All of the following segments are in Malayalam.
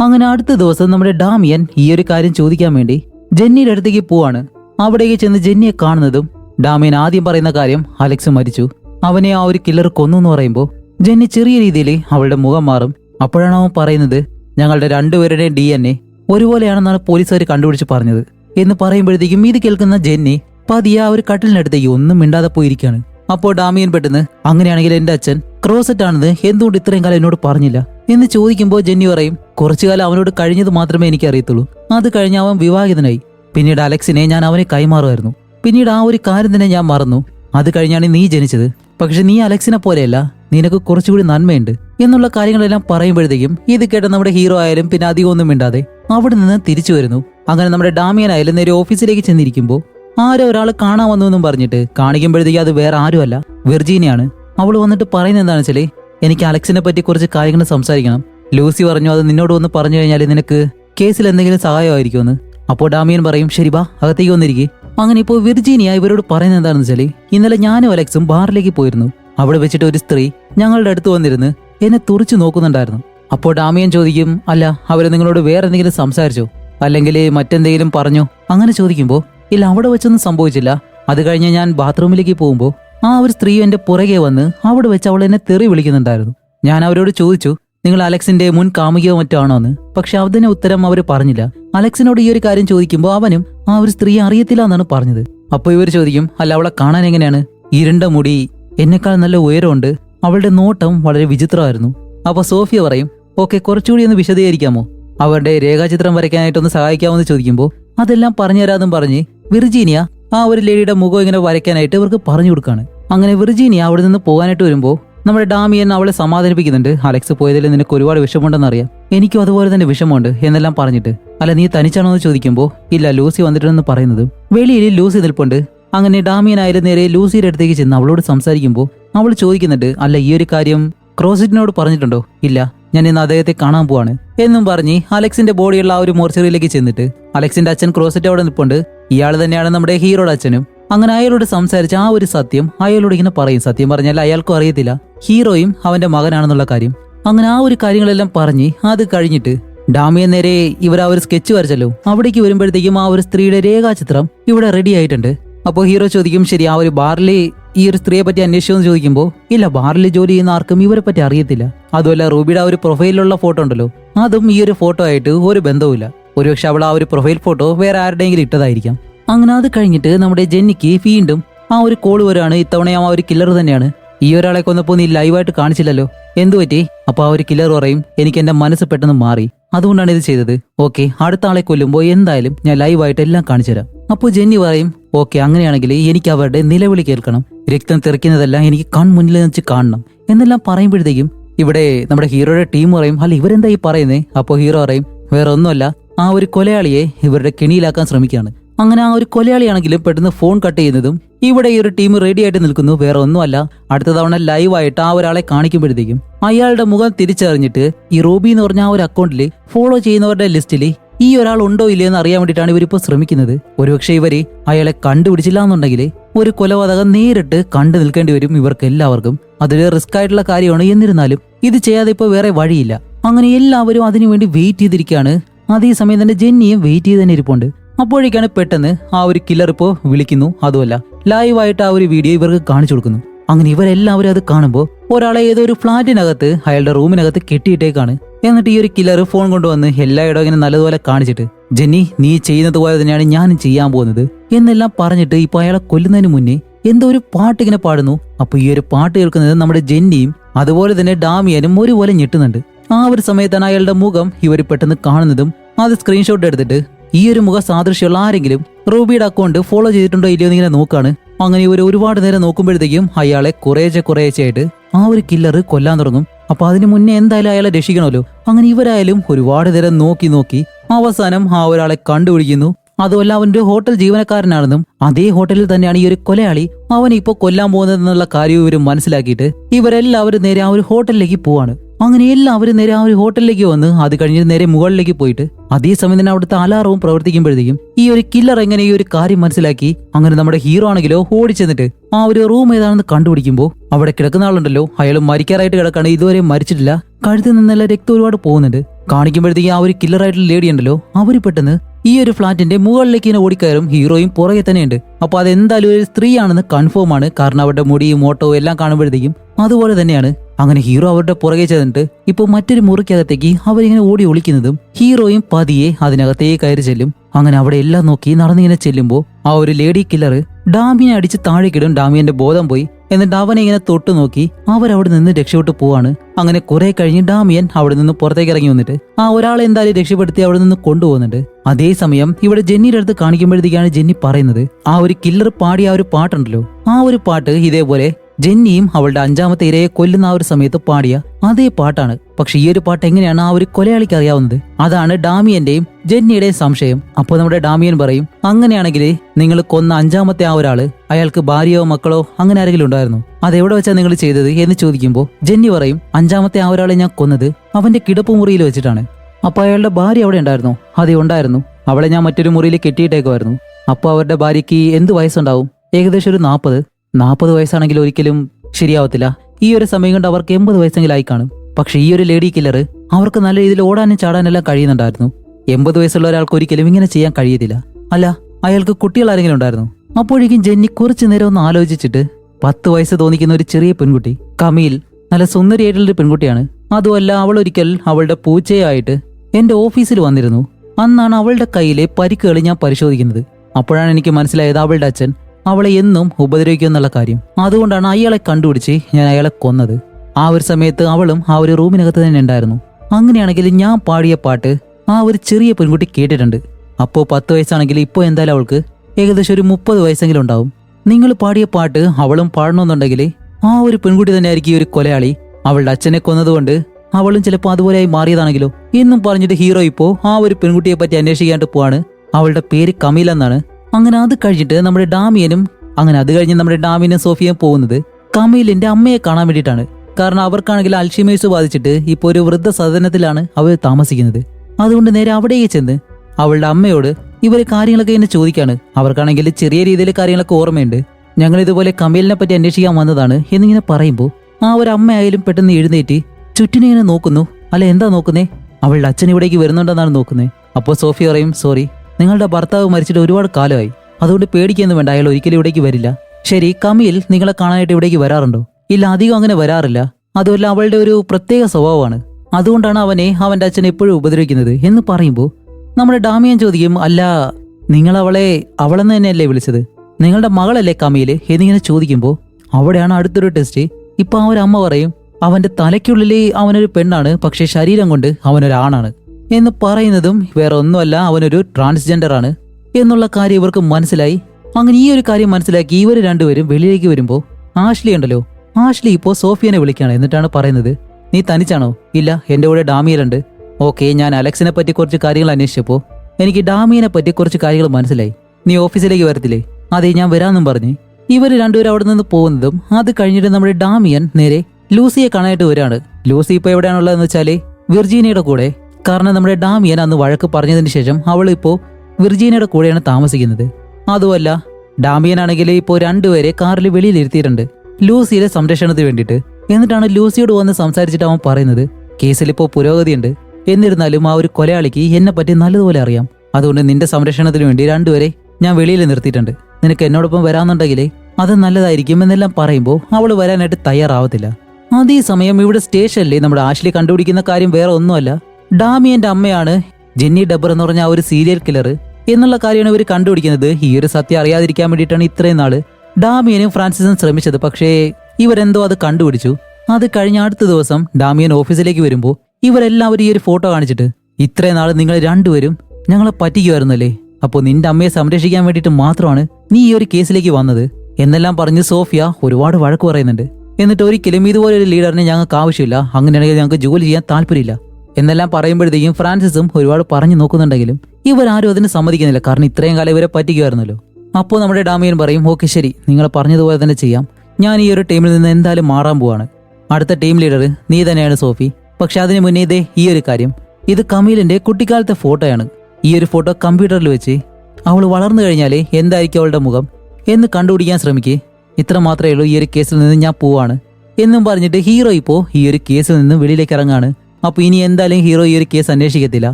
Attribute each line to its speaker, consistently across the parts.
Speaker 1: അങ്ങനെ അടുത്ത ദിവസം നമ്മുടെ ഡാമിയൻ ഈ ഒരു കാര്യം ചോദിക്കാൻ വേണ്ടി ജെന്നിയുടെ അടുത്തേക്ക് പോവാണ്. അവിടേക്ക് ചെന്ന് ജെന്നിയെ കാണുന്നതും ഡാമിയൻ ആദ്യം പറയുന്ന കാര്യം അലക്സ് മരിച്ചു. അവനെ ആ ഒരു കില്ലർ കൊന്നു എന്ന് പറയുമ്പോൾ ജെന്നി ചെറിയ രീതിയിൽ അവളുടെ മുഖം മാറും. അപ്പോഴാണ് അവൻ പറയുന്നത് ഞങ്ങളുടെ രണ്ടുപേരുടെയും ഡി എൻ എ ഒരുപോലെയാണെന്നാണ് പോലീസുകാർ കണ്ടുപിടിച്ച് പറഞ്ഞത്. എന്ന് പറയുമ്പോഴത്തേക്കും ഇത് കേൾക്കുന്ന ജെന്നി പതിയെ ആ ഒരു കട്ടിലിനടുത്തേക്ക് ഒന്നും മിണ്ടാതെ പോയിരിക്കുകയാണ്. അപ്പോൾ ഡാമിയൻ പെട്ടെന്ന് അങ്ങനെയാണെങ്കിൽ എന്റെ അച്ഛൻ ക്രോസറ്റ് ആണെന്ന് എന്തുകൊണ്ട് ഇത്രയും കാലം എന്നോട് പറഞ്ഞില്ല? എന്ന് ചോദിക്കുമ്പോൾ ജെന്നി പറയും കുറച്ചു കാലം അവനോട് കഴിഞ്ഞത് മാത്രമേ എനിക്ക് അറിയത്തുള്ളൂ അത് കഴിഞ്ഞ് അവൻ വിവാഹിതനായി. പിന്നീട് അലക്സിനെ ഞാൻ അവനെ കൈമാറുമായിരുന്നു. പിന്നീട് ആ ഒരു കാര്യം തന്നെ ഞാൻ മറന്നു. അത് കഴിഞ്ഞാണ് നീ ജനിച്ചത്. പക്ഷെ നീ അലക്സിനെ പോലെയല്ല. നിനക്ക് കുറച്ചുകൂടി നന്മയുണ്ട്. എന്നുള്ള കാര്യങ്ങളെല്ലാം പറയുമ്പോഴത്തേക്കും ഇത് കേട്ട നമ്മുടെ ഹീറോ ആയാലും പിന്നെ അധികം ഒന്നും മിണ്ടാതെ അവിടെ നിന്ന് തിരിച്ചു വരുന്നു. അങ്ങനെ നമ്മുടെ ഡാമിയൻ ആയാലും നേരെ ഓഫീസിലേക്ക് ചെന്നിരിക്കുമ്പോൾ ആരോ ഒരാൾ കാണാൻ വന്നു എന്നും പറഞ്ഞിട്ട് കാണിക്കുമ്പോഴത്തേക്ക് അത് വേറെ ആരുമല്ല. വെർജീനിയാണ്. അവൾ വന്നിട്ട് പറയുന്നത് എന്താണെന്ന് വെച്ചാൽ എനിക്ക് അലക്സിനെ പറ്റി കുറച്ച് കാര്യങ്ങൾ സംസാരിക്കണം. ലൂസി പറഞ്ഞു അത് നിന്നോട് വന്ന് പറഞ്ഞു കഴിഞ്ഞാൽ നിനക്ക് കേസിൽ എന്തെങ്കിലും സഹായമായിരിക്കുമെന്ന്. അപ്പോൾ ഡാമിയൻ പറയും ശരി ബാ അകത്തേക്ക് വന്നിരിക്കെ. അങ്ങനെ ഇപ്പോൾ വിർജീനിയ ഇവരോട് പറയുന്നത് എന്താണെന്ന് വെച്ചാൽ ഇന്നലെ ഞാനും അലക്സും ബാറിലേക്ക് പോയിരുന്നു. അവിടെ വെച്ചിട്ട് ഒരു സ്ത്രീ ഞങ്ങളുടെ അടുത്ത് വന്നിരുന്ന് എന്നെ തുറച്ചു നോക്കുന്നുണ്ടായിരുന്നു. അപ്പോൾ ഡാമിയൻ ചോദിക്കും അല്ല അവർ നിങ്ങളോട് വേറെ എന്തെങ്കിലും സംസാരിച്ചോ? അല്ലെങ്കിൽ മറ്റെന്തെങ്കിലും പറഞ്ഞോ? അങ്ങനെ ചോദിക്കുമ്പോൾ ഇല്ല അവിടെ വെച്ചൊന്നും സംഭവിച്ചില്ല. അത് കഴിഞ്ഞ് ഞാൻ ബാത്റൂമിലേക്ക് പോകുമ്പോൾ ആ ഒരു സ്ത്രീ എന്റെ പുറകെ വന്ന് അവിടെ വെച്ച് അവൾ എന്നെ തെറി വിളിക്കുന്നുണ്ടായിരുന്നു. ഞാൻ അവരോട് ചോദിച്ചു നിങ്ങൾ അലക്സിന്റെ മുൻ കാമുകയോ മറ്റോ എന്ന്? പക്ഷെ അതിന് ഉത്തരം അവർ പറഞ്ഞില്ല. അലക്സിനോട് ഈ ഒരു കാര്യം ചോദിക്കുമ്പോൾ അവനും ആ ഒരു സ്ത്രീയെ അറിയത്തില്ല എന്നാണ് പറഞ്ഞത്. അപ്പോൾ ഇവർ ചോദിക്കും അല്ല അവളെ കാണാൻ എങ്ങനെയാണ്? ഇരുണ്ട മുടി എന്നെക്കാൾ നല്ല ഉയരമുണ്ട്. അവളുടെ നോട്ടം വളരെ വിചിത്രമായിരുന്നു. അപ്പൊ സോഫിയ പറയും ഓക്കെ കുറച്ചുകൂടി ഒന്ന് വിശദീകരിക്കാമോ? അവരുടെ രേഖാചിത്രം വരയ്ക്കാനായിട്ടൊന്ന് സഹായിക്കാമോ എന്ന് ചോദിക്കുമ്പോൾ അതെല്ലാം പറഞ്ഞുതരാതും പറഞ്ഞ് വിർജീനിയ ആ ഒരു ലേഡിയുടെ മുഖം ഇങ്ങനെ വരയ്ക്കാനായിട്ട് ഇവർക്ക് പറഞ്ഞു കൊടുക്കുകയാണ് അങ്ങനെ വിർജീനിയ അവിടെ നിന്ന് പോകാനായിട്ട് വരുമ്പോൾ നമ്മുടെ ഡാമിയൻ അവളെ സമാധാനിപ്പിക്കുന്നുണ്ട്. അലക്സ് പോയതിൽ നിനക്ക് ഒരുപാട് വിഷമമുണ്ടെന്ന് അറിയാം. എനിക്കും അതുപോലെ തന്നെ വിഷമമുണ്ട് എന്നെല്ലാം പറഞ്ഞിട്ട്. അല്ല നീ തനിച്ചാണോ എന്ന് ചോദിക്കുമ്പോൾ ഇല്ല ലൂസി വന്നിട്ടുണ്ടെന്ന് പറയുന്നത്. വെളിയിൽ ലൂസി നിൽപ്പുണ്ട്. അങ്ങനെ ഡാമിയൻ ആയാലും നേരെ ലൂസിയുടെ അടുത്തേക്ക് ചെന്ന് അവളോട് സംസാരിക്കുമ്പോൾ അവൾ ചോദിക്കുന്നുണ്ട് അല്ല ഈ ഒരു കാര്യം ക്രോസിറ്റിനോട് പറഞ്ഞിട്ടുണ്ടോ? ഇല്ല ഞാൻ ഇന്ന് അദ്ദേഹത്തെ കാണാൻ പോവാണ്. എന്നും പറഞ്ഞ് അലക്സിന്റെ ബോഡിയുള്ള ആ ഒരു മോർച്ചറിയിലേക്ക് ചെന്നിട്ട് അലക്സിന്റെ അച്ഛൻ ക്രോസറ്റ് അവിടെ നിൽപ്പുണ്ട്. ഇയാൾ തന്നെയാണ് നമ്മുടെ ഹീറോയുടെ അച്ഛനും. അങ്ങനെ അയാളോട് സംസാരിച്ച ആ ഒരു സത്യം അയാളോട് ഇങ്ങനെ പറയും. സത്യം പറഞ്ഞാൽ അയാൾക്കും അറിയത്തില്ല. ഹീറോയും അവന്റെ മകനാണെന്നുള്ള കാര്യം. അങ്ങനെ ആ ഒരു കാര്യങ്ങളെല്ലാം പറഞ്ഞ് അത് കഴിഞ്ഞിട്ട് ഡാമിയ നേരെ ഇവർ ആ ഒരു സ്കെച്ച് വരച്ചല്ലോ. അവിടേക്ക് വരുമ്പോഴത്തേക്കും ആ ഒരു സ്ത്രീയുടെ രേഖാചിത്രം ഇവിടെ റെഡി ആയിട്ടുണ്ട്. അപ്പോൾ ഹീറോ ചോദിക്കും ശരി ആ ഒരു ബാറിൽ ഈ ഒരു സ്ത്രീയെ പറ്റി അന്വേഷിച്ചെന്ന് ചോദിക്കുമ്പോൾ ഇല്ല ബാറിൽ ജോലി ചെയ്യുന്ന ആർക്കും ഇവരെ പറ്റി അറിയത്തില്ല. അതുമല്ല റൂബിയുടെ ആ ഒരു പ്രൊഫൈലിലുള്ള ഫോട്ടോ ഉണ്ടല്ലോ. അതും ഈ ഒരു ഫോട്ടോ ആയിട്ട് ഒരു ബന്ധവുമില്ല. ഒരുപക്ഷെ അവൾ ആ ഒരു പ്രൊഫൈൽ ഫോട്ടോ വേറെ ആരുടെയെങ്കിലും ഇട്ടതായിരിക്കാം. അങ്ങനെ അത് കഴിഞ്ഞിട്ട് നമ്മുടെ ജെന്നിക്ക് വീണ്ടും ആ ഒരു കോൾ വരാണ്. ഇത്തവണ ആ ഒരു കില്ലർ തന്നെയാണ്. ഈ ഒരാളെ കൊന്നപ്പോ നീ ലൈവായിട്ട് കാണിച്ചില്ലല്ലോ? എന്തു പറ്റി? അപ്പൊ ആ ഒരു കില്ലർ പറയും എനിക്ക് എന്റെ മനസ്സ് പെട്ടെന്ന് മാറി. അതുകൊണ്ടാണ് ഇത് ചെയ്തത്. ഓക്കെ അടുത്ത ആളെ കൊല്ലുമ്പോൾ എന്തായാലും ഞാൻ ലൈവായിട്ട് എല്ലാം കാണിച്ചുതരാം അപ്പോൾ ജെന്നി പറയും ഓക്കെ അങ്ങനെയാണെങ്കിൽ എനിക്ക് അവരുടെ നിലവിളി കേൾക്കണം. രക്തം തെറിക്കുന്നതെല്ലാം എനിക്ക് കൺമുന്നിൽ വെച്ച് കാണണം. എന്നെല്ലാം പറയുമ്പോഴത്തേക്കും ഇവിടെ നമ്മുടെ ഹീറോയുടെ ടീം പറയും അല്ല ഇവരെന്താ ഈ പറയുന്നത് അപ്പോൾ ഹീറോ പറയും വേറെ ഒന്നുമല്ല ആ ഒരു കൊലയാളിയെ ഇവരുടെ കെണിയിലാക്കാൻ ശ്രമിക്കുകയാണ്. അങ്ങനെ ആ ഒരു കൊലയാളിയാണെങ്കിലും പെട്ടെന്ന് ഫോൺ കട്ട് ചെയ്യുന്നതും ഇവിടെ ഈ ഒരു ടീം റെഡി ആയിട്ട് നിൽക്കുന്നു വേറെ ഒന്നുമല്ല. അടുത്ത തവണ ലൈവായിട്ട് ആ ഒരാളെ കാണിക്കുമ്പോഴത്തേക്കും അയാളുടെ മുഖം തിരിച്ചറിഞ്ഞിട്ട് ഈ റോബി എന്ന് പറഞ്ഞ ആ ഒരു അക്കൗണ്ടിൽ ഫോളോ ചെയ്യുന്നവരുടെ ലിസ്റ്റിൽ ഈ ഒരാൾ ഉണ്ടോ ഇല്ലയോ എന്ന് അറിയാൻ വേണ്ടിയിട്ടാണ് ഇവരിപ്പോൾ ശ്രമിക്കുന്നത്. ഒരുപക്ഷെ ഇവർ അയാളെ കണ്ടുപിടിച്ചില്ല എന്നുണ്ടെങ്കിൽ ഒരു കൊലപാതകം നേരിട്ട് കണ്ടു നിൽക്കേണ്ടി വരും ഇവർക്ക് എല്ലാവർക്കും. അതൊരു റിസ്ക് ആയിട്ടുള്ള കാര്യമാണ് എന്നിരുന്നാലും ഇത് ചെയ്യാതെ ഇപ്പോൾ വേറെ വഴിയില്ല. അങ്ങനെ എല്ലാവരും അതിനുവേണ്ടി വെയിറ്റ് ചെയ്തിരിക്കുകയാണ്. അതേസമയം തന്നെ ജെന്നിയും വെയിറ്റ് ചെയ്ത് തന്നെ ഇരിപ്പുണ്ട്. അപ്പോഴേക്കാണ് പെട്ടെന്ന് ആ ഒരു കില്ലർ ഇപ്പോൾ വിളിക്കുന്നു. അതുമല്ല ലൈവായിട്ട് ആ ഒരു വീഡിയോ ഇവർക്ക് കാണിച്ചു കൊടുക്കുന്നു. അങ്ങനെ ഇവരെല്ലാവരും അത് കാണുമ്പോൾ ഒരാളെ ഏതോ ഒരു ഫ്ലാറ്റിനകത്ത് അയാളുടെ റൂമിനകത്ത് കെട്ടിയിട്ടേക്കാണ്. എന്നിട്ട് ഈ ഒരു കില്ലർ ഫോൺ കൊണ്ടുവന്ന് എല്ലായിടവും ഇങ്ങനെ നല്ലതുപോലെ കാണിച്ചിട്ട് ജെന്നി നീ ചെയ്യുന്നത് പോലെ തന്നെയാണ് ഞാനും ചെയ്യാൻ പോകുന്നത്. എന്നെല്ലാം പറഞ്ഞിട്ട് ഇപ്പൊ അയാളെ കൊല്ലുന്നതിന് മുന്നേ എന്തോ ഒരു പാട്ട് ഇങ്ങനെ പാടുന്നു. അപ്പൊ ഈ ഒരു പാട്ട് കേൾക്കുന്നത് നമ്മുടെ ജെന്നിയും അതുപോലെ തന്നെ ഡാമിയനും ഒരുപോലെ ഞെട്ടുന്നുണ്ട്. ആ ഒരു സമയത്താണ് അയാളുടെ മുഖം ഇവർ പെട്ടെന്ന് കാണുന്നതും അത് സ്ക്രീൻഷോട്ട് എടുത്തിട്ട് ഈ ഒരു മുഖ സാദൃശ്യമുള്ള ആരെങ്കിലും റൂബിയുടെ അക്കൗണ്ട് ഫോളോ ചെയ്തിട്ടുണ്ടോ ഇല്ലയോ എന്നിങ്ങനെ നോക്കാണ്. അങ്ങനെ ഇവർ ഒരുപാട് നേരം നോക്കുമ്പോഴത്തേക്കും അയാളെ കുറേശ്ശെ കുറേശ്ശെ ആയിട്ട് ആ ഒരു കില്ലർ കൊല്ലാൻ തുടങ്ങും. അപ്പൊ അതിന് മുന്നേ എന്തായാലും അയാളെ രക്ഷിക്കണമല്ലോ. അങ്ങനെ ഇവരായാലും ഒരുപാട് നേരം നോക്കി നോക്കി അവസാനം ആ ഒരാളെ കണ്ടുപിടിക്കുന്നു. അതുമല്ല അവന്റെ ഹോട്ടൽ ജീവനക്കാരനാണെന്നും അതേ ഹോട്ടലിൽ തന്നെയാണ് ഈ ഒരു കൊലയാളി അവനെ ഇപ്പൊ കൊല്ലാൻ പോകുന്നതെന്നുള്ള കാര്യം ഇവർ മനസ്സിലാക്കിയിട്ട് ഇവരെല്ലാവരും നേരെ ആ ഒരു ഹോട്ടലിലേക്ക് പോവാണ്. അങ്ങനെ എല്ലാവരും നേരെ ആ ഒരു ഹോട്ടലിലേക്ക് വന്ന് അത് കഴിഞ്ഞിട്ട് നേരെ മുകളിലേക്ക് പോയിട്ട് അതേസമയം തന്നെ അവിടുത്തെ അലാറവും പ്രവർത്തിക്കുമ്പോഴത്തേക്കും ഈ ഒരു കില്ലർ എങ്ങനെ ഈ ഒരു കാര്യം മനസ്സിലാക്കി അങ്ങനെ നമ്മുടെ ഹീറോ ആണെങ്കിലോ ഓടിച്ചെന്നിട്ട് ആ ഒരു റൂം ഏതാണെന്ന് കണ്ടുപിടിക്കുമ്പോൾ അവിടെ കിടക്കുന്ന ആളുണ്ടല്ലോ അയാൾ മരിക്കാറായിട്ട് കിടക്കാണ് ഇതുവരെ മരിച്ചിട്ടില്ല. കഴുത്തിൽ നിന്നെല്ലാം രക്തം ഒരുപാട് പോകുന്നുണ്ട്. കാണിക്കുമ്പോഴത്തേക്ക് ആ ഒരു കില്ലറായിട്ടുള്ള ലേഡി ഉണ്ടല്ലോ അവർ പെട്ടെന്ന് ഈ ഒരു ഫ്ളാറ്റിന്റെ മുകളിലേക്ക് ഇങ്ങനെ ഓടിക്കയറും ഹീറോയും പുറകെ തന്നെയുണ്ട്. അപ്പൊ അതെന്തായാലും ഒരു സ്ത്രീയാണെന്ന് കൺഫേം ആണ്. കാരണം അവരുടെ മുടിയും ഓട്ടവും എല്ലാം കാണുമ്പോഴത്തേക്കും അതുപോലെ തന്നെയാണ് അങ്ങനെ ഹീറോ അവരുടെ പുറകെ ചെന്നിട്ട് ഇപ്പൊ മറ്റൊരു മുറിക്കകത്തേക്ക് അവരിങ്ങനെ ഓടി ഒളിക്കുന്നതും ഹീറോയും പതിയെ അതിനകത്തേ കയറി ചെല്ലും. അങ്ങനെ അവിടെ എല്ലാം നോക്കി നടന്നിങ്ങനെ ചെല്ലുമ്പോൾ ആ ഒരു ലേഡി കില്ലർ ഡാമിനെ അടിച്ച് താഴേക്കിടും ഡാമിയന്റെ ബോധം പോയി. എന്നിട്ട് അവനെ ഇങ്ങനെ തൊട്ടു നോക്കി അവരവിടെ നിന്ന് രക്ഷപ്പെട്ടു പോവാണ്. അങ്ങനെ കുറെ കഴിഞ്ഞ് ഡാമിയൻ അവിടെ നിന്ന് പുറത്തേക്ക് ഇറങ്ങി വന്നിട്ട് ആ ഒരാളെ എന്തായാലും രക്ഷപ്പെടുത്തി അവിടെ നിന്ന് കൊണ്ടുപോകുന്നുണ്ട്. അതേസമയം ഇവിടെ ജെന്നിയുടെ അടുത്ത് കാണിക്കുമ്പോഴത്തേക്കാണ് ജെന്നി പറയുന്നത് ആ ഒരു കില്ലർ പാടിയ ആ ഒരു പാട്ടുണ്ടല്ലോ. ആ ഒരു പാട്ട് ഇതേപോലെ ജെന്നിയും അവളുടെ അഞ്ചാമത്തെ ഇരയെ കൊല്ലുന്ന ആ ഒരു സമയത്ത് പാടിയ അതേ പാട്ടാണ്. പക്ഷെ ഈ ഒരു പാട്ട് എങ്ങനെയാണ് ആ ഒരു കൊലയാളിക്ക് അറിയാവുന്നത്? അതാണ് ഡാമിയന്റെയും ജെന്നിയുടെയും സംശയം. അപ്പോൾ നമ്മുടെ ഡാമിയൻ പറയും അങ്ങനെയാണെങ്കിൽ നിങ്ങൾ കൊന്ന അഞ്ചാമത്തെ ആ ഒരാൾ അയാൾക്ക് ഭാര്യയോ മക്കളോ അങ്ങനെ ആരെങ്കിലും ഉണ്ടായിരുന്നു. അതെവിടെ വെച്ചാ നിങ്ങൾ ചെയ്തത്? എന്ന് ചോദിക്കുമ്പോൾ ജെന്നി പറയും അഞ്ചാമത്തെ ആ ഒരാളെ ഞാൻ കൊന്നത് അവന്റെ കിടപ്പ് മുറിയിൽ വെച്ചിട്ടാണ്. അപ്പൊ അയാളുടെ ഭാര്യ അവിടെ ഉണ്ടായിരുന്നോ? അതെ ഉണ്ടായിരുന്നു. അവളെ ഞാൻ മറ്റൊരു മുറിയിൽ കെട്ടിയിട്ടേക്കുമായിരുന്നു അപ്പോൾ അവരുടെ ഭാര്യയ്ക്ക് എന്ത് വയസ്സുണ്ടാവും? ഏകദേശം ഒരു നാൽപ്പത്. നാൽപ്പത് വയസ്സാണെങ്കിൽ ഒരിക്കലും ശരിയാവത്തില്ല. ഈ ഒരു സമയം കൊണ്ട് അവർക്ക് എൺപത് വയസ്സെങ്കിലും ആയി കാണും. പക്ഷെ ഈ ഒരു ലേഡി കില്ലർ അവർക്ക് നല്ല രീതിയിൽ ഓടാനും ചാടാനെല്ലാം കഴിയുന്നുണ്ടായിരുന്നു. എൺപത് വയസ്സുള്ള ഒരാൾക്ക് ഒരിക്കലും ഇങ്ങനെ ചെയ്യാൻ കഴിയത്തില്ല. അല്ല അയാൾക്ക് കുട്ടികൾ ആരെങ്കിലും ഉണ്ടായിരുന്നു? അപ്പോഴേക്കും ജെന്നി കുറച്ചു നേരം ഒന്ന് ആലോചിച്ചിട്ട് പത്ത് വയസ്സ് തോന്നിക്കുന്ന ഒരു ചെറിയ പെൺകുട്ടി കമീൽ നല്ല സുന്ദരിയായിട്ടുള്ള ഒരു പെൺകുട്ടിയാണ്. അതുമല്ല അവൾ ഒരിക്കൽ അവളുടെ പൂച്ചയായിട്ട് എന്റെ ഓഫീസിൽ വന്നിരുന്നു. അന്നാണ് അവളുടെ കയ്യിലെ പരിക്കുകൾ ഞാൻ പരിശോധിക്കുന്നത്. അപ്പോഴാണ് എനിക്ക് മനസ്സിലായത് അവളുടെ അച്ഛൻ അവളെ എന്നും ഉപദ്രവിക്കും എന്നുള്ള കാര്യം. അതുകൊണ്ടാണ് അയാളെ കണ്ടുപിടിച്ച് ഞാൻ അയാളെ കൊന്നത്. ആ ഒരു സമയത്ത് അവളും ആ ഒരു റൂമിനകത്ത് തന്നെ ഉണ്ടായിരുന്നു. അങ്ങനെയാണെങ്കിൽ ഞാൻ പാടിയ പാട്ട് ആ ഒരു ചെറിയ പെൺകുട്ടി കേട്ടിട്ടുണ്ട്. അപ്പോൾ പത്ത് വയസ്സാണെങ്കിൽ ഇപ്പോൾ എന്തായാലും അവൾക്ക് ഏകദേശം ഒരു മുപ്പത് വയസ്സെങ്കിലും ഉണ്ടാവും. നിങ്ങൾ പാടിയ പാട്ട് അവളും പാടണമെന്നുണ്ടെങ്കിൽ ആ ഒരു പെൺകുട്ടി തന്നെയായിരിക്കും ഈ ഒരു കൊലയാളി. അവളുടെ അച്ഛനെ കൊന്നതുകൊണ്ട് അവളും ചിലപ്പോൾ അതുപോലെയായി മാറിയതാണെങ്കിലോ. എന്നും പറഞ്ഞിട്ട് ഹീറോ ഇപ്പോൾ ആ ഒരു പെൺകുട്ടിയെ പറ്റി അന്വേഷിക്കാണ്ട് പോവാണ്. അവളുടെ പേര് കമീൽ എന്നാണ്. അങ്ങനെ അത് കഴിഞ്ഞിട്ട് നമ്മുടെ ഡാമിയനും അങ്ങനെ അത് കഴിഞ്ഞ് നമ്മുടെ ഡാമിയനും സോഫിയയും പോകുന്നത് കമീലിന്റെ അമ്മയെ കാണാൻ വേണ്ടിയിട്ടാണ്. കാരണം അവർക്കാണെങ്കിൽ അൽഷിമേഴ്സ് ബാധിച്ചിട്ട് ഇപ്പോൾ ഒരു വൃദ്ധസദനത്തിലാണ് അവർ താമസിക്കുന്നത്. അതുകൊണ്ട് നേരെ അവിടേക്ക് ചെന്ന് അവളുടെ അമ്മയോട് ഇവർ കാര്യങ്ങളൊക്കെ എന്നെ ചോദിക്കാണ്. അവർക്കാണെങ്കിൽ ചെറിയ രീതിയിൽ കാര്യങ്ങളൊക്കെ ഓർമ്മയുണ്ട്. ഞങ്ങൾ ഇതുപോലെ കമീലിനെ പറ്റി അന്വേഷിക്കാൻ വന്നതാണ് എന്നിങ്ങനെ പറയുമ്പോൾ ആ ഒരു അമ്മയായാലും പെട്ടെന്ന് എഴുന്നേറ്റ് ചുറ്റിനെ ഇങ്ങനെ നോക്കുന്നു. അല്ല എന്താ നോക്കുന്നേ? അവളുടെ അച്ഛൻ ഇവിടേക്ക് വരുന്നുണ്ടെന്നാണ് നോക്കുന്നത് അപ്പോൾ സോഫി പറയും സോറി നിങ്ങളുടെ ഭർത്താവ് മരിച്ചിട്ട് ഒരുപാട് കാലമായി. അതുകൊണ്ട് പേടിക്കൊന്നും വേണ്ട അയാൾ ഒരിക്കലും ഇവിടേക്ക് വരില്ല. ശരി കമിയിൽ നിങ്ങളെ കാണാനായിട്ട് ഇവിടേക്ക് വരാറുണ്ടോ? ഇല്ല അധികം അങ്ങനെ വരാറില്ല. അതുമല്ല അവളുടെ ഒരു പ്രത്യേക സ്വഭാവമാണ്. അതുകൊണ്ടാണ് അവനെ അവന്റെ അച്ഛൻ എപ്പോഴും ഉപദ്രവിക്കുന്നത്. എന്ന് പറയുമ്പോൾ നമ്മുടെ ഡാമിയൻ ചോദിക്കും അല്ല നിങ്ങൾ അവളെ അവളെന്ന് തന്നെയല്ലേ വിളിച്ചത്? നിങ്ങളുടെ മകളല്ലേ കമിയിൽ എന്നിങ്ങനെ ചോദിക്കുമ്പോൾ അവിടെയാണ് അടുത്തൊരു ടെസ്റ്റ്. ഇപ്പൊ ആ ഒരു അമ്മ പറയും അവന്റെ തലയ്ക്കുള്ളിൽ അവനൊരു പെണ്ണാണ് പക്ഷേ ശരീരം കൊണ്ട് അവനൊരാണാണ്. എന്ന് പറയുന്നതും വേറെ ഒന്നുമല്ല അവനൊരു ട്രാൻസ്ജെൻഡർ ആണ് എന്നുള്ള കാര്യം ഇവർക്ക് മനസ്സിലായി. അങ്ങനെ ഈ ഒരു കാര്യം മനസ്സിലാക്കി ഇവർ രണ്ടുപേരും വെളിയിലേക്ക് വരുമ്പോൾ ആഷ്ലി ഉണ്ടല്ലോ. ആഷ്ലി ഇപ്പോൾ സോഫിയനെ വിളിക്കുകയാണ്. എന്നിട്ടാണ് പറയുന്നത് നീ തനിച്ചാണോ? ഇല്ല എന്റെ കൂടെ ഡാമിയലുണ്ട് ഓക്കെ ഞാൻ അലക്സിനെ പറ്റി കുറച്ച് കാര്യങ്ങൾ അന്വേഷിച്ചപ്പോൾ എനിക്ക് ഡാമിയനെ പറ്റി കുറച്ച് കാര്യങ്ങൾ മനസ്സിലായി. നീ ഓഫീസിലേക്ക് വരത്തില്ലേ? അതെ ഞാൻ വരാമെന്നും പറഞ്ഞ്. ഇവർ രണ്ടുപേരും അവിടെ നിന്ന് പോകുന്നതും അത് കഴിഞ്ഞിട്ട് നമ്മുടെ ഡാമിയൻ നേരെ ലൂസിയെ കാണാനായിട്ട് വരികയാണ്. ലൂസി ഇപ്പോൾ എവിടെയാണുള്ളതെന്ന് വെച്ചാൽ വിർജീനയുടെ കൂടെ കാരണം നമ്മുടെ ഡാമിയൻ അന്ന് വഴക്ക് പറഞ്ഞതിന് ശേഷം അവൾ ഇപ്പോൾ വിർജീനയുടെ കൂടെയാണ് താമസിക്കുന്നത്. അതുമല്ല ഡാമിയൻ ആണെങ്കിൽ ഇപ്പോൾ രണ്ടുപേരെ കാറിൽ വെളിയിലിരുത്തിയിട്ടുണ്ട്. ലൂസിയുടെ സംരക്ഷണത്തിന് വേണ്ടിയിട്ട്. എന്നിട്ടാണ് ലൂസിയോട് വന്ന് സംസാരിച്ചിട്ട് അവൻ പറയുന്നത് കേസിൽ ഇപ്പോൾ പുരോഗതിയുണ്ട്. എന്നിരുന്നാലും ആ ഒരു കൊലയാളിക്ക് എന്നെ പറ്റി നല്ലതുപോലെ അറിയാം. അതുകൊണ്ട് നിന്റെ സംരക്ഷണത്തിന് വേണ്ടി രണ്ടുപേരെ ഞാൻ വെളിയിൽ നിർത്തിയിട്ടുണ്ട്. നിനക്ക് എന്നോടൊപ്പം വരാന്നുണ്ടെങ്കിൽ അത് നല്ലതായിരിക്കും എന്നെല്ലാം പറയുമ്പോൾ അവൾ വരാനായിട്ട് തയ്യാറാവത്തില്ല. അതേസമയം ഇവിടെ സ്റ്റേഷനിൽ നമ്മുടെ ആഷ്ലി കണ്ടുപിടിക്കുന്ന കാര്യം വേറെ ഒന്നുമല്ല. ഡാമിയന്റെ അമ്മയാണ് ജെന്നി ഡബർ എന്ന് പറഞ്ഞ ആ ഒരു സീരിയൽ കില്ലർ എന്നുള്ള കാര്യമാണ് ഇവർ കണ്ടുപിടിക്കുന്നത്. ഈ ഒരു സത്യം അറിയാതിരിക്കാൻ വേണ്ടിയിട്ടാണ് ഇത്രയും നാൾ ഡാമിയനും ഫ്രാൻസിസും ശ്രമിച്ചത്. പക്ഷേ ഇവരെന്തോ അത് കണ്ടുപിടിച്ചു. അത് കഴിഞ്ഞ അടുത്ത ദിവസം ഡാമിയൻ ഓഫീസിലേക്ക് വരുമ്പോൾ ഇവരെല്ലാവരും ഈ ഒരു ഫോട്ടോ കാണിച്ചിട്ട് ഇത്രയും നാൾ നിങ്ങൾ രണ്ടുപേരും ഞങ്ങളെ പറ്റിക്കുമായിരുന്നല്ലേ അപ്പോൾ നിന്റെ അമ്മയെ സംരക്ഷിക്കാൻ വേണ്ടിയിട്ട് മാത്രമാണ് നീ ഈ ഒരു കേസിലേക്ക് വന്നത്. എന്നെല്ലാം പറഞ്ഞ് സോഫിയ ഒരുപാട് വഴക്ക് പറയുന്നുണ്ട്. എന്നിട്ട് ഒരിക്കലും ഇതുപോലെ ഒരു ലീഡറിനെ ഞങ്ങൾക്ക് ആവശ്യമില്ല. അങ്ങനെയാണെങ്കിൽ ഞങ്ങൾക്ക് ജോലി ചെയ്യാൻ താല്പര്യമില്ല. എന്നെല്ലാം പറയുമ്പോഴത്തേക്കും ഫ്രാൻസിസും ഒരുപാട് പറഞ്ഞു നോക്കുന്നുണ്ടെങ്കിലും ഇവരാരും അതിന് സമ്മതിക്കുന്നില്ല. കാരണം ഇത്രയും കാലം ഇവരെ പറ്റിക്കുമായിരുന്നല്ലോ. അപ്പോൾ നമ്മുടെ ഡാമിയൻ പറയും ഓക്കെ ശരി നിങ്ങൾ പറഞ്ഞതുപോലെ തന്നെ ചെയ്യാം. ഞാൻ ഈ ഒരു ടീമിൽ നിന്ന് എന്തായാലും മാറാൻ പോവാണ്. അടുത്ത ടീം ലീഡർ നീ തന്നെയാണ് സോഫി. പക്ഷെ അതിന് മുന്നേ ഇതേ ഈ ഒരു കാര്യം. ഇത് കമീലിന്റെ കുട്ടിക്കാലത്തെ ഫോട്ടോയാണ്. ഈ ഒരു ഫോട്ടോ കമ്പ്യൂട്ടറിൽ വെച്ച് അവൾ വളർന്നു കഴിഞ്ഞാലേ എന്തായിരിക്കും അവളുടെ മുഖം? എന്ന് കണ്ടുപിടിക്കാൻ ശ്രമിക്കേ. ഇത്ര മാത്രമേ ഉള്ളൂ ഈ ഒരു കേസിൽ നിന്ന് ഞാൻ പോവാണ്. എന്നും പറഞ്ഞിട്ട് ഹീറോ ഇപ്പോൾ ഈ ഒരു കേസിൽ നിന്ന് വെളിയിലേക്ക് ഇറങ്ങാണ്. അപ്പോൾ ഇനി എന്തായാലും ഹീറോ ഈ ഒരു കേസ് അന്വേഷിക്കത്തില്ല.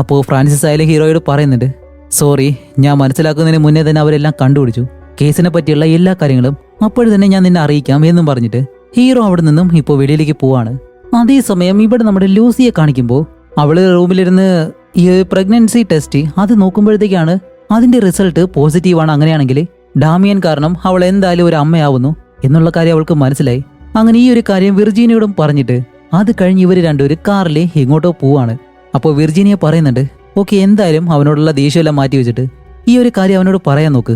Speaker 1: അപ്പോൾ ഫ്രാൻസിസ് ആയാലും ഹീറോയോട് പറയുന്നുണ്ട് സോറി ഞാൻ മനസ്സിലാക്കുന്നതിന് മുന്നേ തന്നെ അവരെല്ലാം കണ്ടുപിടിച്ചു. കേസിനെ പറ്റിയുള്ള എല്ലാ കാര്യങ്ങളും അപ്പോഴും തന്നെ ഞാൻ നിന്നെ അറിയിക്കാം എന്നും പറഞ്ഞിട്ട് ഹീറോ അവിടെ നിന്നും ഇപ്പോൾ വെളിയിലേക്ക് പോവാണ്. അതേസമയം ഇവിടെ നമ്മുടെ ലൂസിയെ കാണിക്കുമ്പോൾ അവൾ റൂമിലിരുന്ന് ഈ പ്രഗ്നൻസി ടെസ്റ്റ് അത് നോക്കുമ്പോഴത്തേക്കാണ് അതിന്റെ റിസൾട്ട് പോസിറ്റീവാണ് അങ്ങനെയാണെങ്കിൽ ഡാമിയൻ കാരണം അവൾ എന്തായാലും ഒരു അമ്മയാവുന്നു എന്നുള്ള കാര്യം അവൾക്ക് മനസ്സിലായി. അങ്ങനെ ഈ ഒരു കാര്യം വിർജീനിയോടും പറഞ്ഞിട്ട് അത് കഴിഞ്ഞ് ഇവർ രണ്ടുപേരും കാറിൽ എങ്ങോട്ടോ പോവാണ്. അപ്പോൾ വിർജീനിയ പറയുന്നുണ്ട് ഓക്കെ എന്തായാലും അവനോടുള്ള ദേഷ്യമെല്ലാം മാറ്റി വെച്ചിട്ട് ഈ ഒരു കാര്യം അവനോട് പറയാൻ നോക്ക്.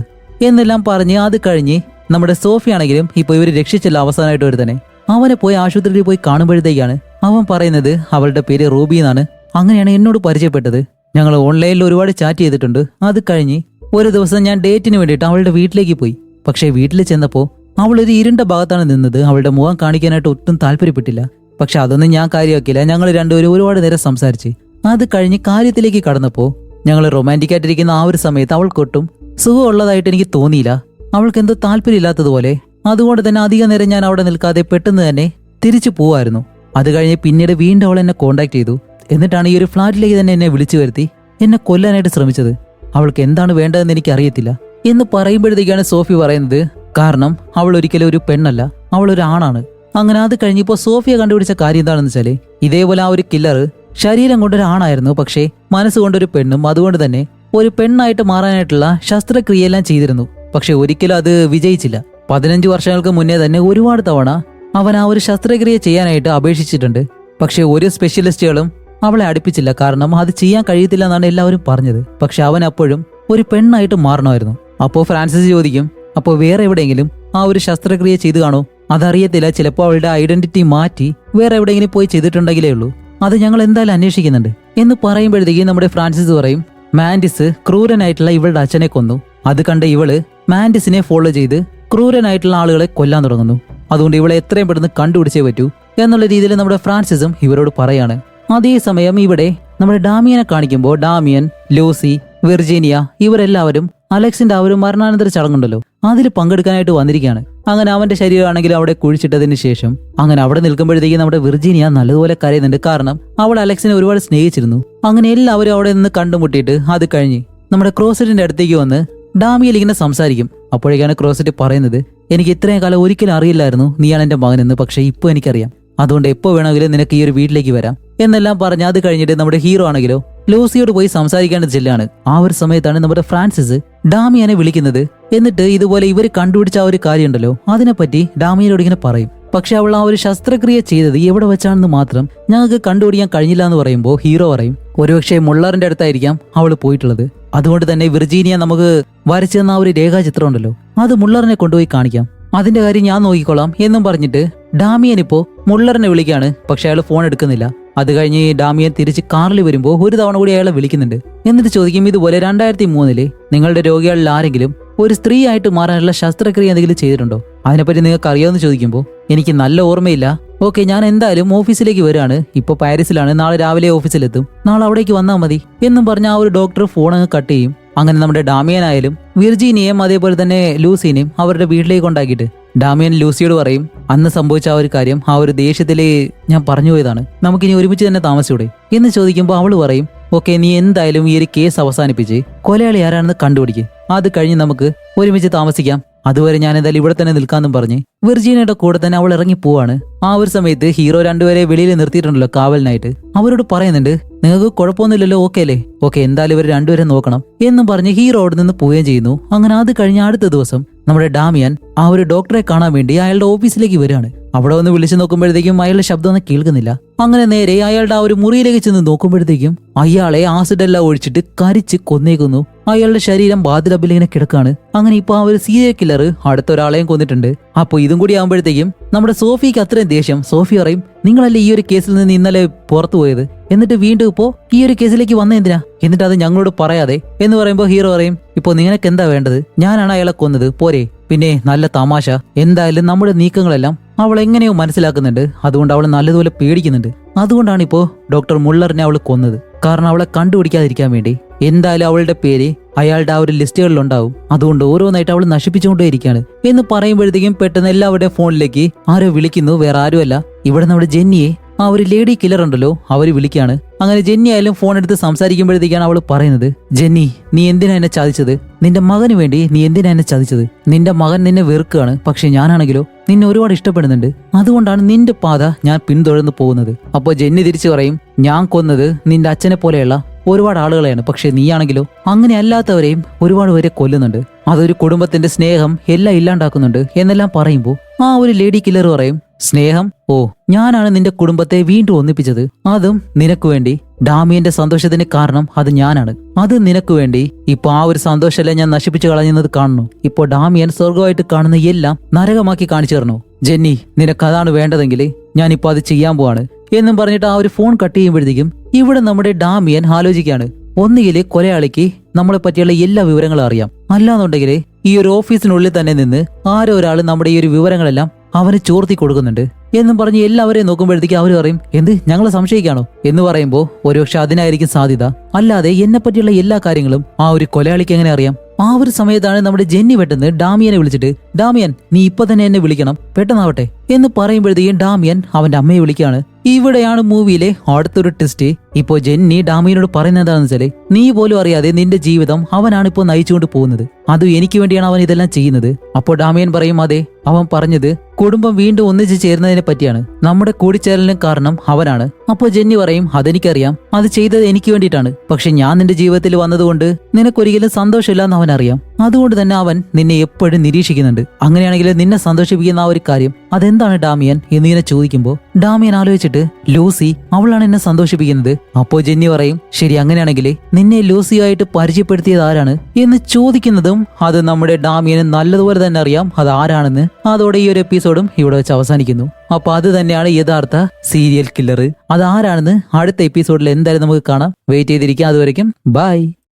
Speaker 1: എന്നെല്ലാം പറഞ്ഞ് അത് കഴിഞ്ഞ് നമ്മുടെ സോഫി ആണെങ്കിലും ഇപ്പോൾ ഇവർ രക്ഷിച്ചല്ല അവസാനമായിട്ട് ഒരു തന്നെ അവനെ പോയി ആശുപത്രിയിൽ പോയി കാണുമ്പോഴത്തേക്കാണ് അവൻ പറയുന്നത് അവളുടെ പേര് റൂബി എന്നാണ്. അങ്ങനെയാണ് എന്നോട് പരിചയപ്പെട്ടത്. ഞങ്ങൾ ഓൺലൈനിൽ ഒരുപാട് ചാറ്റ് ചെയ്തിട്ടുണ്ട്. അത് കഴിഞ്ഞ് ഒരു ദിവസം ഞാൻ ഡേറ്റിന് വേണ്ടിയിട്ട് അവളുടെ വീട്ടിലേക്ക് പോയി. പക്ഷേ വീട്ടിൽ ചെന്നപ്പോൾ അവൾ ഒരു ഇരുണ്ട ഭാഗത്താണ് നിന്നത്. അവളുടെ മുഖം കാണിക്കാനായിട്ട് ഒട്ടും താല്പര്യപ്പെട്ടില്ല. പക്ഷെ അതൊന്നും ഞാൻ കാര്യമാക്കില്ല ഞങ്ങൾ രണ്ടുപേരും ഒരുപാട് നേരം സംസാരിച്ച്. അത് കഴിഞ്ഞ് കാര്യത്തിലേക്ക് കടന്നപ്പോൾ ഞങ്ങൾ റൊമാന്റിക് ആയിട്ടിരിക്കുന്ന ആ ഒരു സമയത്ത് അവൾക്കൊട്ടും സുഖമുള്ളതായിട്ട് എനിക്ക് തോന്നിയില്ല. അവൾക്ക് എന്തോ താല്പര്യമില്ലാത്തതുപോലെ അതുകൊണ്ട് തന്നെ അധിക നേരം ഞാൻ അവിടെ നിൽക്കാതെ പെട്ടെന്ന് തന്നെ തിരിച്ചു പോവായിരുന്നു. അത് കഴിഞ്ഞ് പിന്നീട് വീണ്ടും അവൾ എന്നെ കോണ്ടാക്ട് ചെയ്തു. എന്നിട്ടാണ് ഈ ഒരു ഫ്ലാറ്റിലേക്ക് തന്നെ എന്നെ വിളിച്ചു വരുത്തി. എന്നെ കൊല്ലാനായിട്ട് ശ്രമിച്ചത്. അവൾക്ക് എന്താണ് വേണ്ടതെന്ന് എനിക്ക് അറിയത്തില്ല എന്ന് പറയുമ്പോഴത്തേക്കാണ് സോഫി പറയുന്നത് കാരണം അവൾ ഒരിക്കലും ഒരു പെണ്ണല്ല. അവൾ ഒരു ആണാണ്. അങ്ങനെ അത് കഴിഞ്ഞപ്പോൾ സോഫിയ കണ്ടുപിടിച്ച കാര്യം എന്താണെന്ന് വെച്ചാൽ ഇതേപോലെ ആ ഒരു കില്ലർ ശരീരം കൊണ്ടൊരു ആണായിരുന്നു പക്ഷേ മനസ്സുകൊണ്ടൊരു പെണ്ണും അതുകൊണ്ട് തന്നെ ഒരു പെണ്ണായിട്ട് മാറാനായിട്ടുള്ള ശസ്ത്രക്രിയയെല്ലാം ചെയ്തിരുന്നു. പക്ഷെ ഒരിക്കലും അത് വിജയിച്ചില്ല. പതിനഞ്ച് വർഷങ്ങൾക്ക് മുന്നേ തന്നെ ഒരുപാട് തവണ അവൻ ആ ഒരു ശസ്ത്രക്രിയ ചെയ്യാനായിട്ട് അപേക്ഷിച്ചിട്ടുണ്ട്. പക്ഷെ ഒരു സ്പെഷ്യലിസ്റ്റുകളും അവളെ അടുപ്പിച്ചില്ല. കാരണം അത് ചെയ്യാൻ കഴിയത്തില്ല എന്നാണ് എല്ലാവരും പറഞ്ഞത്. പക്ഷെ അവൻ അപ്പോഴും ഒരു പെണ്ണായിട്ട് മാറണമായിരുന്നു. അപ്പോൾ ഫ്രാൻസിസ് ചോദിക്കും അപ്പോൾ വേറെ എവിടെയെങ്കിലും ആ ഒരു ശസ്ത്രക്രിയ ചെയ്തു കാണോ അതറിയത്തില്ല. ചിലപ്പോൾ അവളുടെ ഐഡന്റിറ്റി മാറ്റി വേറെ എവിടെയെങ്കിലും പോയി ചെയ്തിട്ടുണ്ടെങ്കിലേ ഉള്ളൂ. അത് ഞങ്ങൾ എന്തായാലും അന്വേഷിക്കുന്നുണ്ട്. എന്ന് പറയുമ്പോഴത്തേക്കും നമ്മുടെ ഫ്രാൻസിസ് പറയും മാൻഡിസ് ക്രൂരനായിട്ടുള്ള ഇവളുടെ അച്ഛനെ കൊന്നു. അത് കണ്ട് ഇവൾ മാൻഡിസിനെ ഫോളോ ചെയ്ത് ക്രൂരനായിട്ടുള്ള ആളുകളെ കൊല്ലാൻ തുടങ്ങുന്നു. അതുകൊണ്ട് ഇവളെ എത്രയും പെട്ടെന്ന് കണ്ടുപിടിച്ചേ പറ്റൂ എന്നുള്ള രീതിയിൽ നമ്മുടെ ഫ്രാൻസിസും ഇവരോട് പറയാണ്. അതേസമയം ഇവിടെ നമ്മുടെ ഡാമിയനെ കാണിക്കുമ്പോൾ ഡാമിയൻ ലൂസി വിർജീനിയ ഇവരെല്ലാവരും അലക്സിന്റെ ആ ഒരു മരണാനന്തര ചടങ്ങുണ്ടല്ലോ. അതിൽ പങ്കെടുക്കാനായിട്ട് വന്നിരിക്കുകയാണ്. അങ്ങനെ അവന്റെ ശരീരമാണെങ്കിൽ അവിടെ കുഴിച്ചിട്ടതിന് ശേഷം അങ്ങനെ അവിടെ നിൽക്കുമ്പോഴത്തേക്കും നമ്മുടെ വിർജീനിയ നല്ലതുപോലെ കരയുന്നുണ്ട്. കാരണം അവൾ അലക്സിനെ ഒരുപാട് സ്നേഹിച്ചിരുന്നു. അങ്ങനെ എല്ലാവരും അവിടെ നിന്ന് കണ്ടുമുട്ടിയിട്ട് അത് കഴിഞ്ഞ് നമ്മുടെ ക്രോസറ്റിന്റെ അടുത്തേക്ക് വന്ന് ഡാമിയിൽ ഇങ്ങനെ സംസാരിക്കും. അപ്പോഴേക്കാണ് ക്രോസറ്റ് പറയുന്നത് എനിക്ക് ഇത്രയും കാലം ഒരിക്കലും അറിയില്ലായിരുന്നു നീയാണ് എന്റെ മകനെന്ന് പക്ഷേ ഇപ്പോൾ എനിക്കറിയാം. അതുകൊണ്ട് എപ്പോൾ വേണമെങ്കിലും നിനക്ക് ഈ ഒരു വീട്ടിലേക്ക് വരാം. എന്നെല്ലാം പറഞ്ഞ് അത് കഴിഞ്ഞിട്ട് നമ്മുടെ ഹീറോ ആണെങ്കിലോ ലൂസിയോട് പോയി സംസാരിക്കേണ്ട ചെല്ലാണ്. ആ ഒരു സമയത്താണ് നമ്മുടെ ഫ്രാൻസിസ് ഡാമിയനെ വിളിക്കുന്നത്. എന്നിട്ട് ഇതുപോലെ ഇവർ കണ്ടുപിടിച്ച ആ ഒരു കാര്യമുണ്ടല്ലോ അതിനെപ്പറ്റി ഡാമിയനോട് ഇങ്ങനെ പറയും. പക്ഷെ അവൾ ആ ഒരു ശസ്ത്രക്രിയ ചെയ്തത് എവിടെ വെച്ചാണെന്ന് മാത്രം ഞങ്ങൾക്ക് കണ്ടുപിടിക്കാൻ കഴിഞ്ഞില്ല എന്ന് പറയുമ്പോൾ ഹീറോ പറയും ഒരുപക്ഷെ മുള്ളറിന്റെ അടുത്തായിരിക്കാം അവൾ പോയിട്ടുള്ളത്. അതുകൊണ്ട് തന്നെ വിർജീനിയ നമുക്ക് വരച്ചു തന്ന ആ ഒരു രേഖാചിത്രം ഉണ്ടല്ലോ അത് മുള്ളറിനെ കൊണ്ടുപോയി കാണിക്കാം. അതിന്റെ കാര്യം ഞാൻ നോക്കിക്കോളാം എന്നും പറഞ്ഞിട്ട് ഡാമിയൻ ഇപ്പോ മുള്ളറിനെ വിളിക്കുകയാണ് പക്ഷെ അയാൾ ഫോൺ എടുക്കുന്നില്ല. അത് കഴിഞ്ഞ് ഡാമിയൻ തിരിച്ച് കാറിൽ വരുമ്പോൾ ഒരു തവണ കൂടി അയാളെ വിളിക്കുന്നുണ്ട്. എന്നിട്ട് ചോദിക്കും ഇതുപോലെ രണ്ടായിരത്തി മൂന്നിൽ നിങ്ങളുടെ രോഗികളിൽ ആരെങ്കിലും ഒരു സ്ത്രീ ആയിട്ട് മാറാനുള്ള ശസ്ത്രക്രിയ എന്തെങ്കിലും ചെയ്തിട്ടുണ്ടോ? അതിനെപ്പറ്റി നിങ്ങൾക്ക് അറിയാമെന്ന് ചോദിക്കുമ്പോൾ എനിക്ക് നല്ല ഓർമ്മയില്ല. ഓക്കെ ഞാൻ എന്തായാലും ഓഫീസിലേക്ക് വരികയാണ് ഇപ്പോൾ പാരീസിലാണ്. നാളെ രാവിലെ ഓഫീസിലെത്തും. നാളെ അവിടേക്ക് വന്നാൽ മതി. എന്നും പറഞ്ഞ ആ ഒരു ഡോക്ടർ ഫോൺ അങ്ങ് കട്ട് ചെയ്യും. അങ്ങനെ നമ്മുടെ ഡാമിയനായാലും വിർജീനിയെയും അതേപോലെ തന്നെ ലൂസിനെയും അവരുടെ വീട്ടിലേക്ക് കൊണ്ടാക്കിയിട്ട്. ഡാമിയൻ ലൂസിയോട് പറയും അന്ന് സംഭവിച്ച ആ ഒരു കാര്യം ആ ഒരു ദേഷ്യത്തിലെ ഞാൻ പറഞ്ഞു പോയതാണ്. നമുക്കിനി ഒരുമിച്ച് തന്നെ താമസിച്ചൂടെ? എന്ന് ചോദിക്കുമ്പോൾ അവൾ പറയും ഓക്കെ നീ എന്തായാലും ഈ ഒരു കേസ് അവസാനിപ്പിച്ച് കൊലയാളി ആരാണെന്ന് കണ്ടുപിടിക്കുക അത് കഴിഞ്ഞ് നമുക്ക് ഒരുമിച്ച് താമസിക്കാം. അതുവരെ ഞാൻ എന്തായാലും ഇവിടെ തന്നെ നിൽക്കാന്നും പറഞ്ഞ് വിർജീനയുടെ കൂടെ തന്നെ അവൾ ഇറങ്ങി പോവാണ്. ആ ഒരു സമയത്ത് ഹീറോ രണ്ടുപേരെ വെളിയിൽ നിർത്തിയിട്ടുണ്ടല്ലോ കാവലിനായിട്ട്. അവരോട് പറയുന്നുണ്ട് നിങ്ങൾക്ക് കുഴപ്പമൊന്നുമില്ലല്ലോ ഓക്കെ അല്ലേ? ഓക്കെ എന്തായാലും ഇവർ രണ്ടുപേരെ നോക്കണം എന്നും പറഞ്ഞ് ഹീറോ അവിടെ നിന്ന് പോവുകയും ചെയ്യുന്നു. അങ്ങനെ അത് കഴിഞ്ഞ അടുത്ത ദിവസം നമ്മുടെ ഡാമിയൻ ആ ഒരു ഡോക്ടറെ കാണാൻ വേണ്ടി അയാളുടെ ഓഫീസിലേക്ക് വരികയാണ്. അവിടെ ഒന്ന് വിളിച്ചു നോക്കുമ്പോഴത്തേക്കും അയാളുടെ ശബ്ദമൊന്നും കേൾക്കുന്നില്ല. അങ്ങനെ നേരെ അയാളുടെ ആ ഒരു മുറിയിലേക്ക് ചെന്ന് നോക്കുമ്പോഴത്തേക്കും അയാളെ ആസിഡ് എല്ലാം ഒഴിച്ചിട്ട് കരിച്ച് കൊന്നേക്കുന്നു. അയാളുടെ ശരീരം ബാധിലബിൽ ഇങ്ങനെ കിടക്കാണ്. അങ്ങനെ ഇപ്പൊ ആ ഒരു സീരിയൽ കില്ലർ അടുത്ത ഒരാളെയും കൊന്നിട്ടുണ്ട്. അപ്പൊ ഇതും കൂടി ആകുമ്പോഴത്തേക്കും നമ്മുടെ സോഫിക്ക് അത്രയും ദേഷ്യം. സോഫി പറയും നിങ്ങളല്ലേ ഈ ഒരു കേസിൽ നിന്ന് ഇന്നലെ പുറത്തു പോയത്? എന്നിട്ട് വീണ്ടും ഇപ്പോ ഈ ഒരു കേസിലേക്ക് വന്ന എന്തിനാ? എന്നിട്ട് അത് ഞങ്ങളോട് പറയാതെ. എന്ന് പറയുമ്പോൾ ഹീറോ പറയും ഇപ്പോ നിങ്ങൾക്ക് എന്താ വേണ്ടത്? ഞാനാണ് അയാളെ കൊന്നത്. പോരെ. പിന്നെ നല്ല തമാശ. എന്തായാലും നമ്മുടെ നീക്കങ്ങളെല്ലാം അവൾ എങ്ങനെയോ മനസ്സിലാക്കുന്നുണ്ട്. അതുകൊണ്ട് അവൾ നല്ലതുപോലെ പേടിക്കുന്നുണ്ട്. അതുകൊണ്ടാണ് ഇപ്പോ ഡോക്ടർ മുള്ളറിനെ അവൾ കൊന്നത്. കാരണം അവളെ കണ്ടുപിടിക്കാതിരിക്കാൻ വേണ്ടി. എന്തായാലും അവളുടെ പേര് അയാളുടെ ആ ഒരു ലിസ്റ്റുകളിൽ ഉണ്ടാവും അതുകൊണ്ട് ഓരോന്നായിട്ട് അവൾ നശിപ്പിച്ചുകൊണ്ടേയിരിക്കുകയാണ് എന്ന് പറയുമ്പോഴത്തേക്കും പെട്ടെന്ന് എല്ലാവരുടെയും ഫോണിലേക്ക് ആരോ വിളിക്കുന്നു വേറെ ആരുമല്ല. ഇവിടെ നമ്മുടെ ജെന്നിയെ. ആ ഒരു ലേഡി കില്ലർ ഉണ്ടല്ലോ അവർ വിളിക്കുകയാണ് അങ്ങനെ ജെന്നി ആയാലും ഫോൺ എടുത്ത് സംസാരിക്കുമ്പോഴത്തേക്കാണ് അവൾ പറയുന്നത് ജെന്നി നീ എന്തിനാ എന്നെ ചതിച്ചത്? നിന്റെ മകന് വേണ്ടി നീ എന്തിനാ എന്നെ ചതിച്ചത്? നിന്റെ മകൻ നിന്നെ വെറുക്കുകയാണ് പക്ഷെ ഞാനാണെങ്കിലോ? നിന്നെ ഒരുപാട് ഇഷ്ടപ്പെടുന്നുണ്ട്. അതുകൊണ്ടാണ് നിന്റെ പാത ഞാൻ പിന്തുടർന്ന് പോകുന്നത്. അപ്പോൾ ജെന്നി തിരിച്ചു പറയും ഞാൻ കൊന്നത് നിന്റെ അച്ഛനെ പോലെയുള്ള ഒരുപാട് ആളുകളെയാണ്. പക്ഷെ നീയാണെങ്കിലോ? അങ്ങനെ അല്ലാത്തവരെയും ഒരുപാട് പേരെ കൊല്ലുന്നുണ്ട്. അതൊരു കുടുംബത്തിന്റെ സ്നേഹം എല്ലാം ഇല്ലാണ്ടാക്കുന്നുണ്ട് എന്നെല്ലാം പറയുമ്പോൾ ആ ഒരു ലേഡി കില്ലർ പറയും സ്നേഹം? ഓ ഞാനാണ് നിന്റെ കുടുംബത്തെ വീണ്ടും ഒന്നിപ്പിച്ചത്. അതും നിനക്ക് വേണ്ടി. ഡാമിയന്റെ സന്തോഷത്തിന് കാരണം അത് ഞാനാണ്. അത് നിനക്ക് വേണ്ടി. ഇപ്പൊ ആ ഒരു സന്തോഷമല്ലേ ഞാൻ നശിപ്പിച്ചു കളഞ്ഞത് കാണുന്നു. ഇപ്പൊ ഡാമിയൻ സ്വർഗമായിട്ട് കാണുന്ന എല്ലാം നരകമാക്കി കാണിച്ചു തരണു? ജെന്നി നിനക്ക് അതാണ് വേണ്ടതെങ്കിൽ ഞാനിപ്പോ അത് ചെയ്യാൻ പോവാണ്. എന്നും പറഞ്ഞിട്ട് ആ ഒരു ഫോൺ കട്ട് ചെയ്യുമ്പോഴത്തേക്കും ഇവിടെ നമ്മുടെ ഡാമിയൻ ആലോചിക്കുകയാണ്. ഒന്നുകിൽ കൊലയാളിക്ക് നമ്മളെ പറ്റിയുള്ള എല്ലാ വിവരങ്ങളും അറിയാം. അല്ലാന്നുണ്ടെങ്കിൽ ഈ ഒരു ഓഫീസിനുള്ളിൽ തന്നെ നിന്ന് ആരോ ഒരാൾ നമ്മുടെ ഈ ഒരു വിവരങ്ങളെല്ലാം അവന് ചോർത്തി കൊടുക്കുന്നുണ്ട്. എന്നും പറഞ്ഞ് എല്ലാവരെയും നോക്കുമ്പോഴത്തേക്ക് അവർ പറയും എന്ത്? ഞങ്ങളെ സംശയിക്കാണോ എന്ന് പറയുമ്പോൾ ഒരുപക്ഷെ അതിനായിരിക്കും സാധ്യത അല്ലാതെ എന്നെ പറ്റിയുള്ള എല്ലാ കാര്യങ്ങളും ആ ഒരു കൊലയാളിക്ക് എങ്ങനെ അറിയാം? ആ ഒരു സമയത്താണ് നമ്മുടെ ജെന്നി പെട്ടെന്ന് ഡാമിയനെ വിളിച്ചിട്ട് ഡാമിയൻ നീ ഇപ്പൊ തന്നെ എന്നെ വിളിക്കണം പെട്ടെന്നാവട്ടെ എന്ന് പറയുമ്പോഴത്തേക്കും ഡാമിയൻ അവന്റെ അമ്മയെ വിളിക്കുകയാണ്. ഇവിടെയാണ് മൂവിയിലെ അടുത്തൊരു ട്വിസ്റ്റ് ഇപ്പോ ജെന്നി ഡാമിയനോട് പറയുന്നത് എന്താണെന്ന് വെച്ചാൽ നീ പോലും അറിയാതെ നിന്റെ ജീവിതം അവനാണ് ഇപ്പോൾ നയിച്ചുകൊണ്ട് പോകുന്നത്. അതും എനിക്ക് വേണ്ടിയാണ് അവൻ ഇതെല്ലാം ചെയ്യുന്നത്. അപ്പോൾ ഡാമിയൻ പറയും അതെ അവൻ പറഞ്ഞത് കുടുംബം വീണ്ടും ഒന്നിച്ചു ചേരുന്നതിനെ പറ്റിയാണ്. നമ്മുടെ കൂടിച്ചേരലിന് കാരണം അവനാണ്. അപ്പോൾ ജെന്നി പറയും അതെനിക്കറിയാം. അത് ചെയ്തത് എനിക്ക് വേണ്ടിയിട്ടാണ്. പക്ഷെ ഞാൻ നിന്റെ ജീവിതത്തിൽ വന്നതുകൊണ്ട് നിനക്കൊരിക്കലും സന്തോഷമില്ലാന്ന് അവൻ അറിയാം അതുകൊണ്ട് തന്നെ അവൻ നിന്നെ എപ്പോഴും നിരീക്ഷിക്കുന്നുണ്ട്. അങ്ങനെയാണെങ്കിൽ നിന്നെ സന്തോഷിപ്പിക്കുന്ന ആ ഒരു കാര്യം അതെന്താണ് ഡാമിയൻ എന്നിങ്ങനെ ചോദിക്കുമ്പോൾ ഡാമിയൻ ആലോചിച്ചിട്ട് ലൂസി അവളാണ് എന്നെ സന്തോഷിപ്പിക്കുന്നത്. അപ്പോ ജെന്നി പറയും ശരി അങ്ങനെയാണെങ്കിൽ നിന്നെ ലൂസിയായിട്ട് പരിചയപ്പെടുത്തിയത് ആരാണ്? എന്ന് ചോദിക്കുന്നതും അത് നമ്മുടെ ഡാമിയന് നല്ലതുപോലെ തന്നെ അറിയാം അത് ആരാണെന്ന്. അതോടെ ഈ ഒരു എപ്പിസോഡും ഇവിടെ വെച്ച് അവസാനിക്കുന്നു. അപ്പൊ അത് തന്നെയാണ് യഥാർത്ഥ സീരിയൽ കില്ലർ അത് ആരാണെന്ന് അടുത്ത എപ്പിസോഡിൽ എന്തായാലും നമുക്ക് കാണാം. വെയിറ്റ് ചെയ്തിരിക്കാം. അതുവരെയും ബൈ.